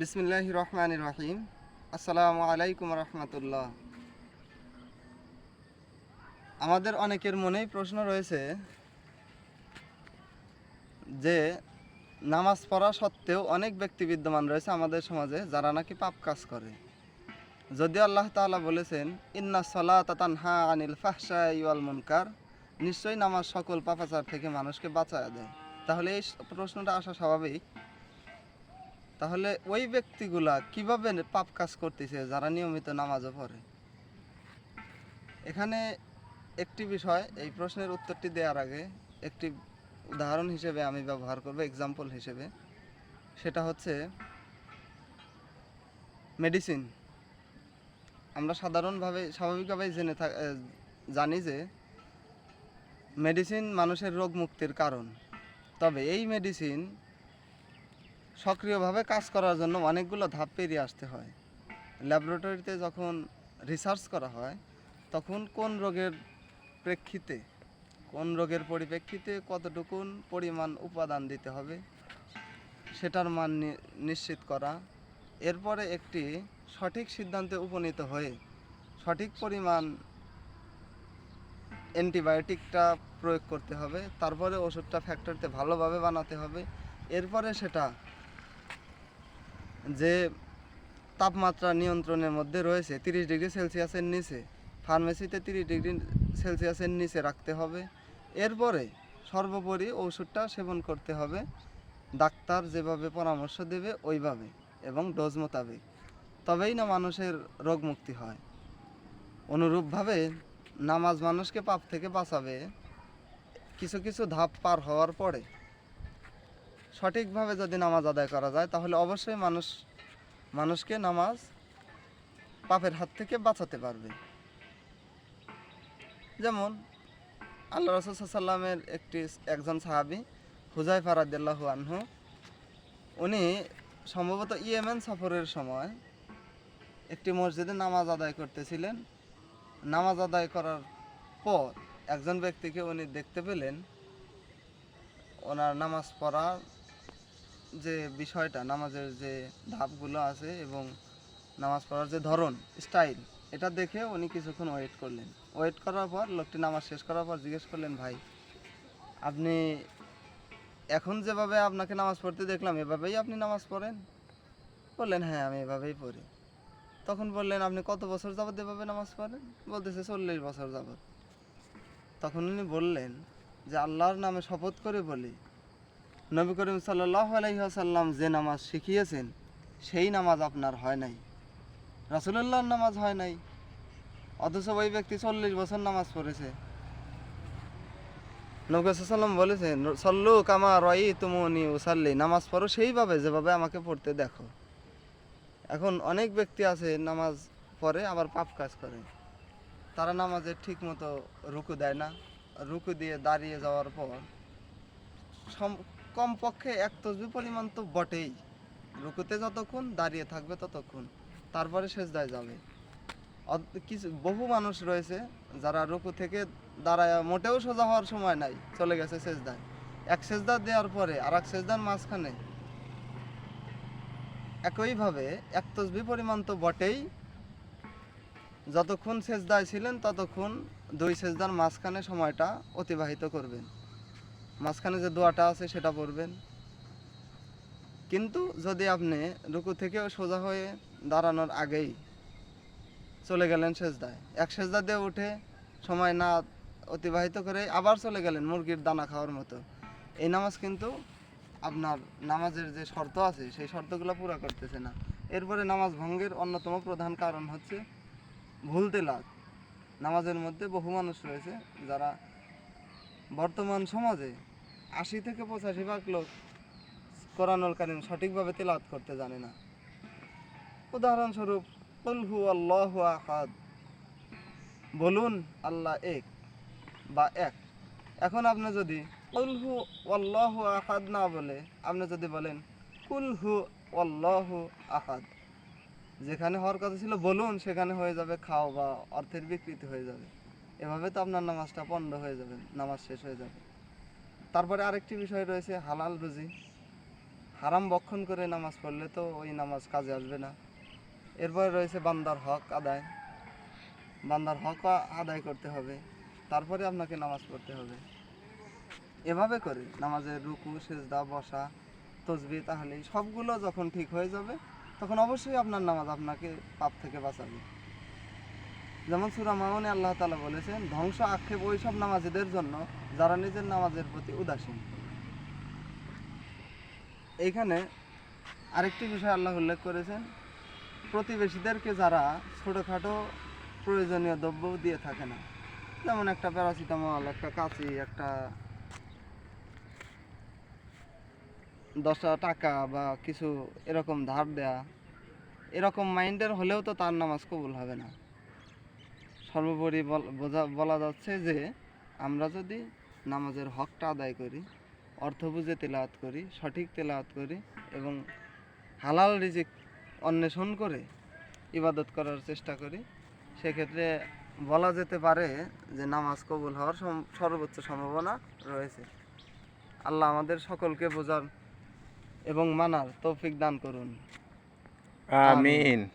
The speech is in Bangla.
বিসমিল্লাহ রহমান রহিম আসসালামু আলাইকুম রহমতুল্লাহ। আমাদের অনেকের মনেই প্রশ্ন রয়েছে যে, নামাজ পড়া সত্ত্বেও অনেক ব্যক্তি বিদ্যমান রয়েছে আমাদের সমাজে যারা নাকি পাপ কাজ করে। যদিও আল্লাহ তাআলা বলেছেন, ইন্না সলাত তানহা আনিল ফাহশা ইওয়াল মুনকার নিশ্চয়ই নামাজ সকল পাপাচার থেকে মানুষকে বাঁচায় দেয়। তাহলে এই প্রশ্নটা আসা স্বাভাবিক। তাহলে ওই ব্যক্তিগুলা কীভাবে পাপ কাজ করতেছে যারা নিয়মিত নামাজও পড়ে? এখানে একটি বিষয়, এই প্রশ্নের উত্তরটি দেওয়ার আগে একটি উদাহরণ হিসেবে আমি ব্যবহার করব এক্সাম্পল হিসেবে। সেটা হচ্ছে মেডিসিন আমরা সাধারণভাবে, স্বাভাবিকভাবেই জেনে থাক জানি যে মেডিসিন মানুষের রোগ মুক্তির কারণ। তবে এই মেডিসিন সক্রিয়ভাবে কাজ করার জন্য অনেকগুলো ধাপ পেরিয়ে আসতে হয়। ল্যাবরেটরিতে যখন রিসার্চ করা হয়, তখন কোন রোগের প্রেক্ষিতে, কোন রোগের পরিপ্রেক্ষিতে কতটুকুন পরিমাণ উপাদান দিতে হবে, সেটার মান নিশ্চিত করা। এরপরে একটি সঠিক সিদ্ধান্তে উপনীত হয়ে সঠিক পরিমাণ অ্যান্টিবায়োটিকটা প্রয়োগ করতে হবে, তারপরে ওষুধটা ফ্যাক্টরিতে ভালোভাবে বানাতে হবে। এরপরে সেটা যে তাপমাত্রা নিয়ন্ত্রণের মধ্যে রয়েছে, তিরিশ ডিগ্রি সেলসিয়াসের নিচে, ফার্মেসিতে তিরিশ ডিগ্রি সেলসিয়াসের নিচে রাখতে হবে। এরপরে সর্বোপরি ওষুধটা সেবন করতে হবে। ডাক্তার যেভাবে পরামর্শ দেবে, ওইভাবে এবং ডোজ মোতাবেক। তবেই না মানুষের রোগ মুক্তি হয়। অনুরূপভাবে নামাজ মানুষকে পাপ থেকে বাঁচাবে। কিছু কিছু ধাপ পার হওয়ার পরে সঠিকভাবে যদি নামাজ আদায় করা যায়, তাহলে অবশ্যই মানুষ, মানুষকে নামাজ পাপের হাত থেকে বাঁচাতে পারবে। যেমন, আল্লাহ রসুল একটি একজন সাহাবি হুজাই ফারাদ্দাল্লাহ আনহু, উনি সম্ভবত ইয়েমেন সফরের সময় একটি মসজিদে নামাজ আদায় করতেছিলেন। নামাজ আদায় করার পর একজন ব্যক্তিকে উনি দেখতে পেলেন। ওনার নামাজ পড়ার যে বিষয়টা, নামাজের যে ধাপগুলো আছে এবং নামাজ পড়ার যে ধরন স্টাইল এটা দেখে উনি কিছুক্ষণ ওয়েট করলেন। ওয়েট করার পর, লোকটি নামাজ শেষ করার পর জিজ্ঞেস করলেন, ভাই, আপনি এখন যেভাবে আপনাকে নামাজ পড়তে দেখলাম, এভাবেই আপনি নামাজ পড়েন? বললেন হ্যাঁ আমি এভাবেই পড়ি। তখন বললেন, আপনি কত বছর যাবত এভাবে নামাজ পড়েন? বলতেছে, চল্লিশ বছর যাবত। তখন উনি বললেন যে, আল্লাহর নামে শপথ করে বলি নবী করিম আলহিহাসাল্লাম যে নামাজ শিখিয়েছেন, সেই নামাজ আপনার হয় নাই। রাসুলুল্লাহর নামাজ হয় নাই। অথচ ওই ব্যক্তি চল্লিশ বছর নামাজ পড়েছে। নবী সাল্লাম বলেছেন, সল্লু কামা রয়ি তুমনি উসাল্লি নামাজ পড়ো সেইভাবে, যেভাবে আমাকে পড়তে দেখো। এখন অনেক ব্যক্তি আছে, নামাজ পড়ে আবার পাপ কাজ করে। তারা নামাজে ঠিক মতো রুকু দেয় না। রুকু দিয়ে দাঁড়িয়ে যাওয়ার পর কমপক্ষে এক তসবি পরিমাণ তো বটেই। রুকুতে যতক্ষণ, দাঁড়িয়ে থাকবে ততক্ষণ। তারপরে সেজদায় যাবে। কিছু, বহু মানুষ রয়েছে যারা রুকু থেকে দাঁড়ায়, মোটেও সোজা হওয়ার সময় নাই, চলে গেছে সেজদায়। এক সেজদা দেওয়ার পরে আর এক সেজদার মাঝখানে। একইভাবে এক তসবি পরিমাণ তো বটেই। যতক্ষণ সেজদায় ছিলেন, ততক্ষণ দুই সেজদার মাঝখানে সময়টা অতিবাহিত করবেন। মাঝখানে যে দোয়াটা আছে সেটা পড়বেন। কিন্তু যদি আপনি রুকু থেকেও সোজা হয়ে দাঁড়ানোর আগেই চলে গেলেন সেজদায়। এক সেজদা দিয়ে উঠে সময় না অতিবাহিত করে আবার চলে গেলেন মুরগির দানা খাওয়ার মতো। এই নামাজ কিন্তু আপনার নামাজের যে শর্ত আছে, সেই শর্তগুলো পুরা করতেছে না। এরপরে নামাজ ভঙ্গের অন্যতম প্রধান কারণ হচ্ছে ভুল তেলাত নামাজের মধ্যে বহু মানুষ রয়েছে যারা বর্তমান সমাজে আশি থেকে পঁচাশি ভাগ লোক কোরআনুল কারিম সঠিকভাবে তেলাওয়াত করতে জানে না। উদাহরণস্বরূপ কুলহু আল্লাহ আহাদ বলুন, আল্লাহ এক বা এক এখন আপনি যদি কুলহু আল্লাহ আহাদ না বলে, আপনি যদি বলেন কুলহু আল্লাহ আহাদ যেখানে হওয়ার কথা ছিল বলুন, সেখানে হয়ে যাবে খাও বা অর্থের বিকৃতি হয়ে যাবে। এভাবে তো আপনার নামাজটা পণ্ড হয়ে যাবে, নামাজ শেষ হয়ে যাবে। তারপরে আরেকটি বিষয় রয়েছে, হালাল রুজি। হারাম বক্ষণ করে নামাজ পড়লে তো ওই নামাজ কাজে আসবে না। এরপরে রয়েছে বান্দার হক আদায়। বান্দার হক আদায় করতে হবে, তারপরে আপনাকে নামাজ পড়তে হবে। এভাবে করে নামাজের রুকু, সেজদা, বসা তসবি তাহলে সবগুলো যখন ঠিক হয়ে যাবে, তখন অবশ্যই আপনার নামাজ আপনাকে পাপ থেকে বাঁচাবে। যেমন সুরা মামনে আল্লাহ তালা বলেছেন, ধ্বংস আক্ষেপ ওই সব নামাজিদের জন্য যারা নিজের নামাজের প্রতি উদাসীন। এইখানে আরেকটি বিষয় আল্লাহ উল্লেখ করেছেন, প্রতিবেশীদেরকে যারা ছোটোখাটো প্রয়োজনীয় দ্রব্য দিয়ে থাকে না, যেমন একটা প্যারাসিটামল, একটা কাঁচি একটা দশটা টাকা বা কিছু এরকম ধার দেয়া, এরকম মাইন্ডের হলেও তো তার নামাজ কবুল হবে না। সর্বোপরি বল- যাচ্ছে যে আমরা যদি নামাজের হকটা আদায় করি, অর্থ বুঝে তেলাওয়াত করি, সঠিক তেলাওয়াত করি এবং হালাল রিজিক অন্বেষণ করে ইবাদত করার চেষ্টা করি, সেক্ষেত্রে বলা যেতে পারে যে নামাজ কবুল হওয়ার সর্বোচ্চ সম্ভাবনা রয়েছে। আল্লাহ আমাদের সকলকে বোঝার এবং মানার তৌফিক দান করুন। আমিন।